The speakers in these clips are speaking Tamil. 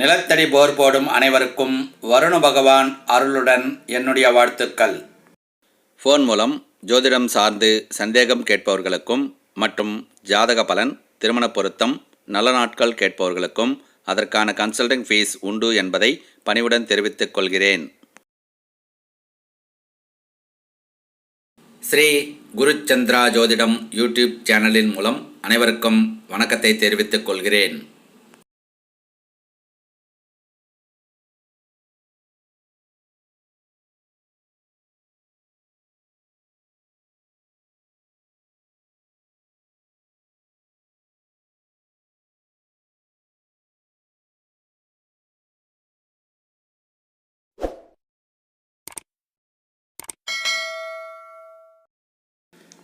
நிலத்தடி போர் போடும் அனைவருக்கும் வருண பகவான் அருளுடன் என்னுடைய வாழ்த்துக்கள். ஃபோன் மூலம் ஜோதிடம் சார்ந்து சந்தேகம் கேட்பவர்களுக்கும் மற்றும் ஜாதக பலன் திருமண பொருத்தம் நல்ல நாட்கள் கேட்பவர்களுக்கும் அதற்கான கன்சல்டிங் ஃபீஸ் உண்டு என்பதை பணிவுடன் தெரிவித்துக் கொள்கிறேன். ஸ்ரீ குருச்சந்திரா ஜோதிடம் யூடியூப் சேனலின் மூலம் அனைவருக்கும் வணக்கத்தை தெரிவித்துக் கொள்கிறேன்.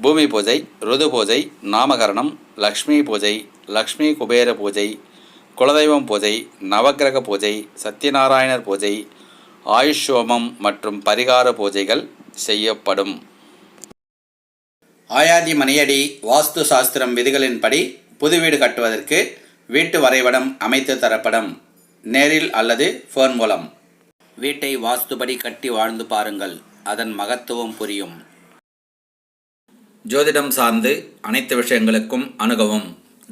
பூமி பூஜை ருது பூஜை நாமகரணம் லக்ஷ்மி பூஜை லக்ஷ்மி குபேர பூஜை குலதெய்வம் பூஜை நவக்கிரக பூஜை சத்யநாராயணர் பூஜை ஆயுஷோமம் மற்றும் பரிகார பூஜைகள் செய்யப்படும். ஆயாதி மணியடி வாஸ்து சாஸ்திரம் விதிகளின்படி புது வீடு கட்டுவதற்கு வீட்டு வரைபடம் அமைத்து தரப்படும். நேரில் அல்லது ஃபோன் மூலம். வீட்டை வாஸ்துபடி கட்டி வாழ்ந்து பாருங்கள். அதன் மகத்துவம் புரியும். ஜோதிடம் சார்ந்து அனைத்து விஷயங்களுக்கும் அணுகவும்.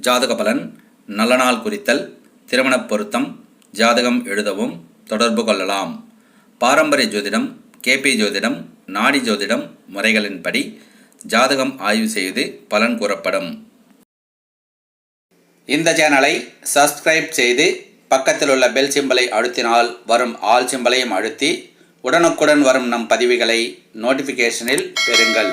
ஜாதக பலன் நல்ல நாள் குறித்தல் திருமணப் பொருத்தம் ஜாதகம் எழுதவும் தொடர்பு கொள்ளலாம். பாரம்பரிய ஜோதிடம் கேபி ஜோதிடம் நாடி ஜோதிடம் முறைகளின்படி ஜாதகம் ஆய்வு செய்து பலன் கூறப்படும். இந்த சேனலை சப்ஸ்கிரைப் செய்து பக்கத்தில் உள்ள பெல் சிம்பலை அழுத்தினால் வரும் ஆல் சிம்பலையும் அழுத்தி உடனுக்குடன் வரும் நம் பதிவுகளை நோட்டிஃபிகேஷனில் பெறுங்கள்.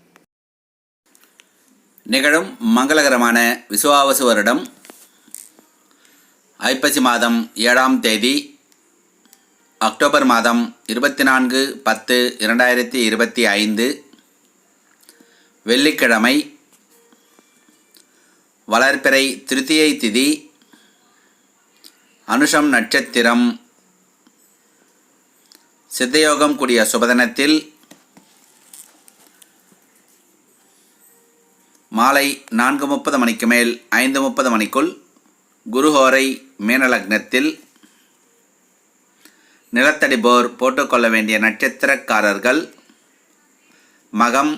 நிகழும் மங்களகரமான விசுவாவசு வருடம் ஐப்பசி மாதம் ஏழாம் தேதி அக்டோபர் மாதம் இருபத்தி நான்கு பத்து இரண்டாயிரத்தி இருபத்தி ஐந்து வெள்ளிக்கிழமை வளர்ப்பிறை திருத்தியை திதி அனுஷம் நட்சத்திரம் சித்தயோகம் கூடிய சுபதனத்தில் மாலை நான்கு முப்பது மணிக்கு மேல் ஐந்து முப்பது மணிக்குள் குருஹோரை மீனலக்னத்தில் நிலத்தடி போர் போட்டுக்கொள்ள வேண்டிய நட்சத்திரக்காரர்கள் மகம்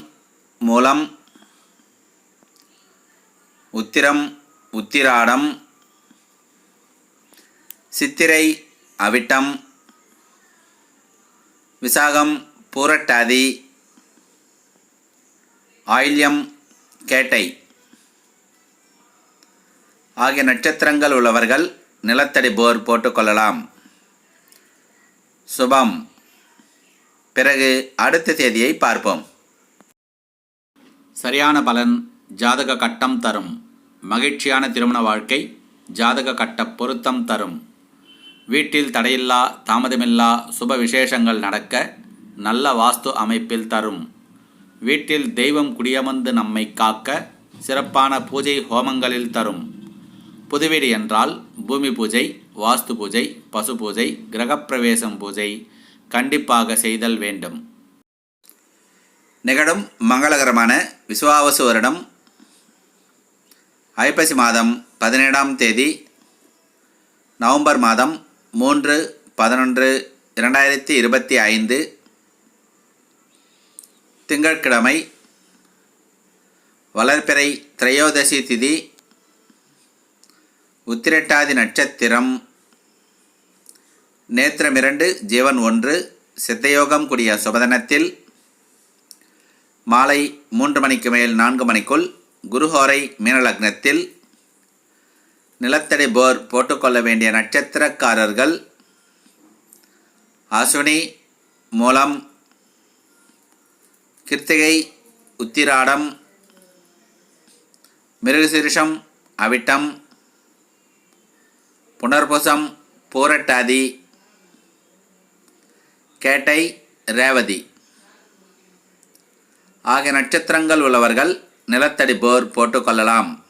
மூலம் உத்திரம் உத்திராடம் சித்திரை அவிட்டம் விசாகம் பூரட்டாதி ஆயில்யம் கேட்டை. ஆகிய நட்சத்திரங்கள் உள்ளவர்கள் நிலத்தடி போர் போட்டுக்கொள்ளலாம் சுபம். பிறகு அடுத்த தேதியை பார்ப்போம். சரியான பலன் ஜாதக கட்டம் தரும். மகிழ்ச்சியான திருமண வாழ்க்கை ஜாதக கட்ட பொருத்தம் தரும். வீட்டில் தடையில்லா தாமதமில்லா சுப விசேஷங்கள் நடக்க நல்ல வாஸ்து அமைப்பில் தரும். வீட்டில் தெய்வம் குடியமர்ந்து நம்மை காக்க சிறப்பான பூஜை ஹோமங்களில் தரும். புதுவீடு என்றால் பூமி பூஜை வாஸ்து பூஜை பசு பூஜை கிரகப்பிரவேசம் பூஜை கண்டிப்பாக செய்தல் வேண்டும். நிகழும் மங்களகரமான விசுவாவசு வருடம் ஐப்பசி மாதம் பதினேழாம் தேதி நவம்பர் மாதம் மூன்று பதினொன்று இரண்டாயிரத்தி இருபத்தி ஐந்து திங்கட்கிழமை வளர்பிறை திரையோதசி திதி உத்திரட்டாதி நட்சத்திரம். நேத்திரம் இரண்டு ஜீவன் ஒன்று சித்தயோகம் கூடிய சுபதனத்தில் மாலை மூன்று மணிக்கு மேல் நான்கு மணிக்குள் குருஹோரை மீனலக்னத்தில் நிலத்தடி போர் போட்டுக்கொள்ள வேண்டிய நட்சத்திரக்காரர்கள் அஸ்வினி மூலம் கிருத்திகை உத்திராடம் மிருகசீரிஷம் அவிட்டம் புனர்புசம் பூரட்டாதி கேட்டை ரேவதி. ஆகிய நட்சத்திரங்கள் உள்ளவர்கள் நிலத்தடி போர் போட்டுக்கொள்ளலாம்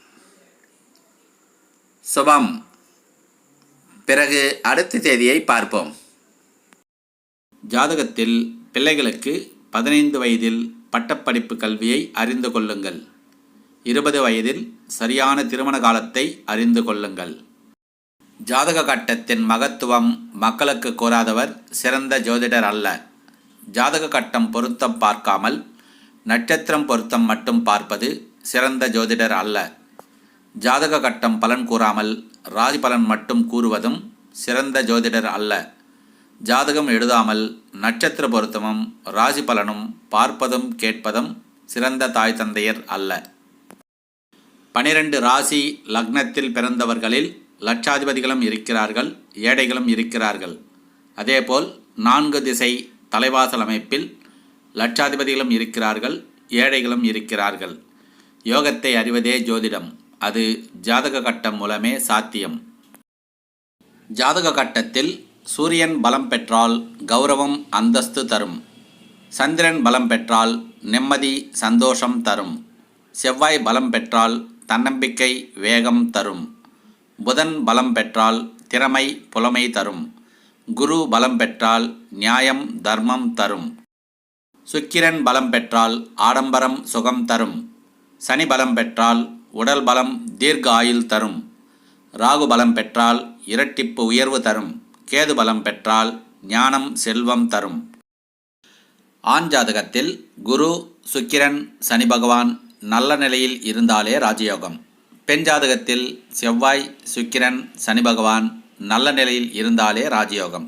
சுபம். பிறகு அடுத்த தேதியை பார்ப்போம். ஜாதகத்தில் பிள்ளைகளுக்கு பதினைந்து வயதில் பட்டப்படிப்பு கல்வியை அறிந்து கொள்ளுங்கள். இருபது வயதில் சரியான திருமண காலத்தை அறிந்து கொள்ளுங்கள். ஜாதக கட்டத்தின் மகத்துவம் மக்களுக்கு கூறாதவர் சிறந்த ஜோதிடர் அல்ல. ஜாதக கட்டம் பொருத்தம் பார்க்காமல் நட்சத்திரம் பொருத்தம் மட்டும் பார்ப்பது சிறந்த ஜோதிடர் அல்ல. ஜாதக கட்டம் பலன் கூறாமல் ராசி பலன் மட்டும் கூறுவதும் சிறந்த ஜோதிடர் அல்ல. ஜாதகம் எழுதாமல் நட்சத்திர பொருத்தமும் ராசி பலனும் பார்ப்பதும் கேட்பதும் சிறந்த தாய் தந்தையர் அல்ல. பனிரெண்டு ராசி லக்னத்தில் பிறந்தவர்களில் லட்சாதிபதிகளும் இருக்கிறார்கள் ஏழைகளும் இருக்கிறார்கள். அதேபோல் நான்கு திசை தலைவாசல் அமைப்பில் லட்சாதிபதிகளும் இருக்கிறார்கள் ஏழைகளும் இருக்கிறார்கள். யோகத்தை அறிவதே ஜோதிடம் அது ஜாதக கட்டம் மூலமே சாத்தியம். ஜாதக கட்டத்தில் சூரியன் பலம் பெற்றால் கௌரவம் அந்தஸ்து தரும். சந்திரன் பலம் பெற்றால் நிம்மதி சந்தோஷம் தரும். செவ்வாய் பலம் பெற்றால் தன்னம்பிக்கை வேகம் தரும். புதன் பலம் பெற்றால் திறமை புலமை தரும். குரு பலம் பெற்றால் நியாயம் தர்மம் தரும். சுக்கிரன் பலம் பெற்றால் ஆடம்பரம் சுகம் தரும். சனி பலம் பெற்றால் உடல் பலம் தீர்க்க ஆயுள் தரும். ராகு பலம் பெற்றால் இரட்டிப்பு உயர்வு தரும். கேது பலம் பெற்றால் ஞானம் செல்வம் தரும். ஆண் ஜாதகத்தில் குரு சுக்கிரன் சனி பகவான் நல்ல நிலையில் இருந்தாலே ராஜயோகம். பெண் ஜாதகத்தில் செவ்வாய் சுக்கிரன் சனி பகவான் நல்ல நிலையில் இருந்தாலே ராஜயோகம்.